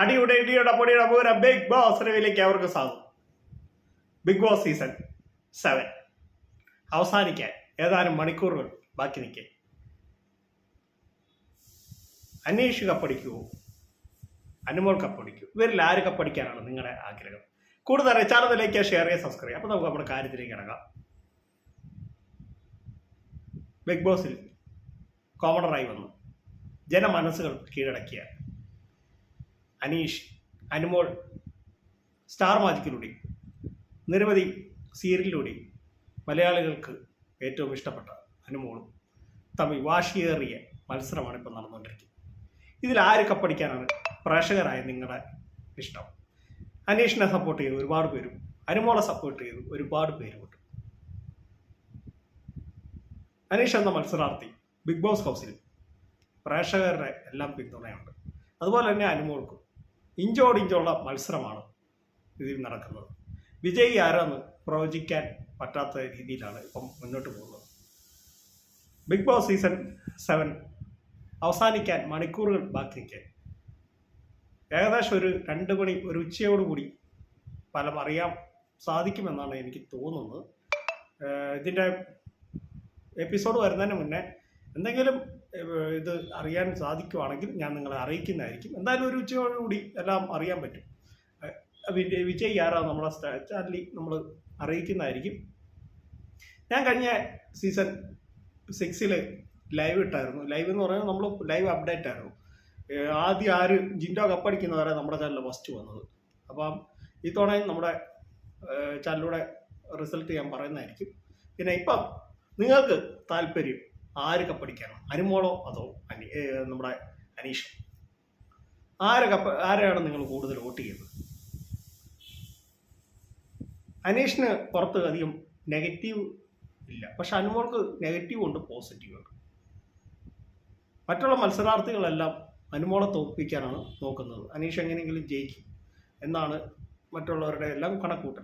അടിയുടെ ഇടിയുടെ പൊടിയുടെ പൂര ബിഗ് ബോസ് റിവിലേക്ക് അവർക്ക് സാധു ബിഗ് ബോസ് സീസൺ സെവൻ അവസാനിക്കാൻ ഏതാനും മണിക്കൂറുകൾ ബാക്കി നിൽക്കെ. അന്വേഷ് കപ്പടിക്കുമോ അനുമോൾ കപ്പടിക്കൂ. ഇവരിൽ ആര് കപ്പടിക്കാനാണ് നിങ്ങളുടെ ആഗ്രഹം? കൂടുതൽ ചാനലിലേക്ക് ഷെയർ ചെയ്യുക സബ്സ്ക്രൈബ് അപ്പോൾ നമുക്ക് നമ്മുടെ കാര്യത്തിലേക്ക് ഇറങ്ങാം ബിഗ് ബോസിൽ കോമണറായി വന്നു. ജനമനസ്സുകൾ കീഴടക്കിയ അനീഷ് അനുമോൾ സ്റ്റാർ മാജിക്കിലൂടെ നിരവധി സീരിയലിലൂടെ മലയാളികൾക്ക് ഏറ്റവും ഇഷ്ടപ്പെട്ട അനുമോളും തമ്മിൽ വാശിയേറിയ മത്സരമാണ് ഇപ്പോൾ നടന്നുകൊണ്ടിരിക്കുന്നത്. ഇതിൽ ആര് കപ്പടിക്കാനാണ് പ്രേക്ഷകരായ നിങ്ങളുടെ ഇഷ്ടം? അനീഷിനെ സപ്പോർട്ട് ചെയ്ത് ഒരുപാട് പേരും അനുമോളെ സപ്പോർട്ട് ചെയ്ത് ഒരുപാട് പേരുമുണ്ട്. അനീഷ് എന്ന മത്സരാർത്ഥി ബിഗ് ബോസ് ഹൗസിൽ പ്രേക്ഷകരുടെ എല്ലാം പിന്തുണയുണ്ട്. അതുപോലെ തന്നെ അനുമോൾക്കും ഇഞ്ചോടിഞ്ചുള്ള മത്സരമാണ് ഇതിൽ നടക്കുന്നത്. വിജയി ആരാന്ന് പ്രവചിക്കാൻ പറ്റാത്ത രീതിയിലാണ് ഇപ്പം മുന്നോട്ട് പോകുന്നത്. ബിഗ് ബോസ് സീസൺ സെവൻ അവസാനിക്കാൻ മണിക്കൂറുകൾ ബാക്കി ഏകദേശം ഒരു രണ്ട് മണി ഒരു ഉച്ചയോടുകൂടി ഫലം അറിയാൻ സാധിക്കുമെന്നാണ് എനിക്ക് തോന്നുന്നത്. ഇതിന്റെ എപ്പിസോഡ് വരുന്നതിന് മുന്നേ എന്തെങ്കിലും ഇത് അറിയാൻ സാധിക്കുവാണെങ്കിൽ ഞാൻ നിങ്ങളെ അറിയിക്കുന്നതായിരിക്കും. എന്തായാലും ഒരു ഉച്ചയോടുകൂടി എല്ലാം അറിയാൻ പറ്റും. വിജയ് ആരാ നമ്മളെ ചാനലിൽ നമ്മൾ അറിയിക്കുന്നതായിരിക്കും. ഞാൻ കഴിഞ്ഞ സീസൺ സിക്സിൽ ലൈവ് ഇട്ടായിരുന്നു. ലൈവ് എന്ന് പറയുന്നത് നമ്മൾ ലൈവ് അപ്ഡേറ്റ് ആയിരുന്നു. ആദ്യം ആര് ജിൻഡോ കപ്പടിക്കുന്നവരെ നമ്മുടെ ചാനലിൽ ഫസ്റ്റ് വന്നത്. അപ്പം തവണയും നമ്മുടെ ചാനലിലൂടെ റിസൾട്ട് ഞാൻ പറയുന്നതായിരിക്കും. പിന്നെ ഇപ്പം നിങ്ങൾക്ക് താല്പര്യം ആര് കപ്പടിക്കാനോ അനുമോളോ അതോ അനി നമ്മുടെ അനീഷ്? ആരെ കപ്പ ആരെയാണ് നിങ്ങൾ കൂടുതൽ വോട്ട് ചെയ്യുന്നത്? അനീഷിന് പുറത്ത് അധികം നെഗറ്റീവ് ഇല്ല. പക്ഷെ അനുമോൾക്ക് നെഗറ്റീവ് ഉണ്ട് പോസിറ്റീവ് ഉണ്ട്. മറ്റുള്ള മത്സരാർത്ഥികളെല്ലാം അനുമോളെ തോൽപ്പിക്കാനാണ് നോക്കുന്നത്. അനീഷ് എങ്ങനെയെങ്കിലും ജയിക്കും എന്നാണ് മറ്റുള്ളവരുടെ എല്ലാം കണക്കൂട്ടൽ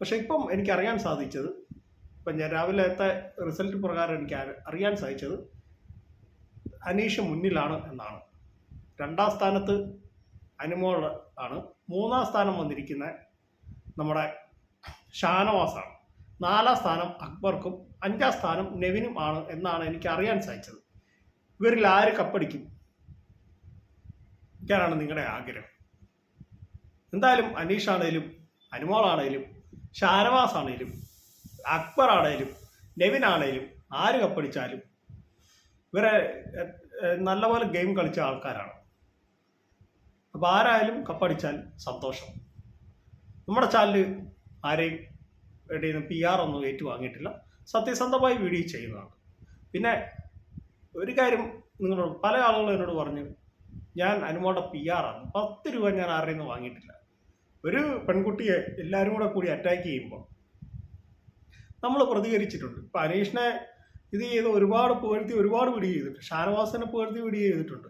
പക്ഷെ ഇപ്പം എനിക്കറിയാൻ സാധിച്ചത് ഇപ്പം ഞാൻ രാവിലത്തെ റിസൾട്ട് പ്രകാരം എനിക്ക് അറിയാൻ സാധിച്ചത് അനീഷ് മുന്നിലാണ് എന്നാണ്. രണ്ടാം സ്ഥാനത്ത് അനുമോൾ ആണ്. മൂന്നാം സ്ഥാനം വന്നിരിക്കുന്ന നമ്മുടെ ഷാനവാസാണ്. നാലാം സ്ഥാനം അക്ബർക്കും അഞ്ചാം സ്ഥാനം നെവിനും ആണ് എന്നാണ് എനിക്ക് അറിയാൻ സാധിച്ചത്. ഇവരിൽ ആര് കപ്പടിക്കും? ഇതാണ് നിങ്ങളുടെ ആഗ്രഹം. എന്തായാലും അനീഷ് ആണേലും അനുമോളാണേലും ഷാനവാസ് ആണേലും അക്ബർ ആണേലും നെവിൻ ആണേലും ആര് കപ്പടിച്ചാലും ഇവരെ നല്ലപോലെ ഗെയിം കളിച്ച ആൾക്കാരാണ്. അപ്പോൾ ആരായാലും കപ്പടിച്ചാൽ സന്തോഷം. നമ്മുടെ ചാനൽ ആരെയും ഇടയിൽ നിന്ന് പി ആർ ഒന്നും ഏറ്റുവാങ്ങിയിട്ടില്ല. സത്യസന്ധമായി വീഡിയോ ചെയ്യുന്നതാണ്. പിന്നെ ഒരു കാര്യം നിങ്ങളോട് പല ആളുകളും എന്നോട് പറഞ്ഞു ഞാൻ അനുമോടെ പി ആർ ആണ്. പത്ത് രൂപ ഞാൻ ആരുടെ നിന്ന് വാങ്ങിയിട്ടില്ല. ഒരു പെൺകുട്ടിയെ എല്ലാവരും കൂടെ കൂടി അറ്റാക്ക് ചെയ്യുമ്പോൾ നമ്മൾ പ്രതികരിച്ചിട്ടുണ്ട്. ഇപ്പം അനീഷിനെ ഇത് ചെയ്ത് ഒരുപാട് പുകഴ്ത്തി ഒരുപാട് പിടി ചെയ്തിട്ടുണ്ട്. ഷാനവാസിനെ പുകഴ്ത്തി പിടി ചെയ്തിട്ടുണ്ട്.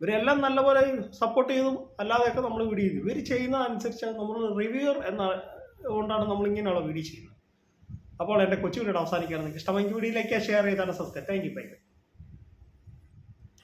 ഇവരെല്ലാം നല്ലപോലെ സപ്പോർട്ട് ചെയ്തും അല്ലാതെയൊക്കെ നമ്മൾ പിടി ചെയ്തു. ഇവർ ചെയ്യുന്ന അനുസരിച്ച് നമ്മൾ റിവ്യൂർ എന്ന കൊണ്ടാണ് നമ്മൾ ഇങ്ങനെയുള്ള വീഡിയോ ചെയ്യുന്നത്. അപ്പോൾ എന്റെ കൊച്ചു വീഡിയോ അവസാനിക്കുകയാണ്. നിങ്ങൾക്ക് ഇഷ്ടമെങ്കിൽ വീഡിയോയിലേക്ക് ഷെയർ ചെയ്താണ് സബ്സ്ക്രൈബ് താങ്ക് യു ബൈ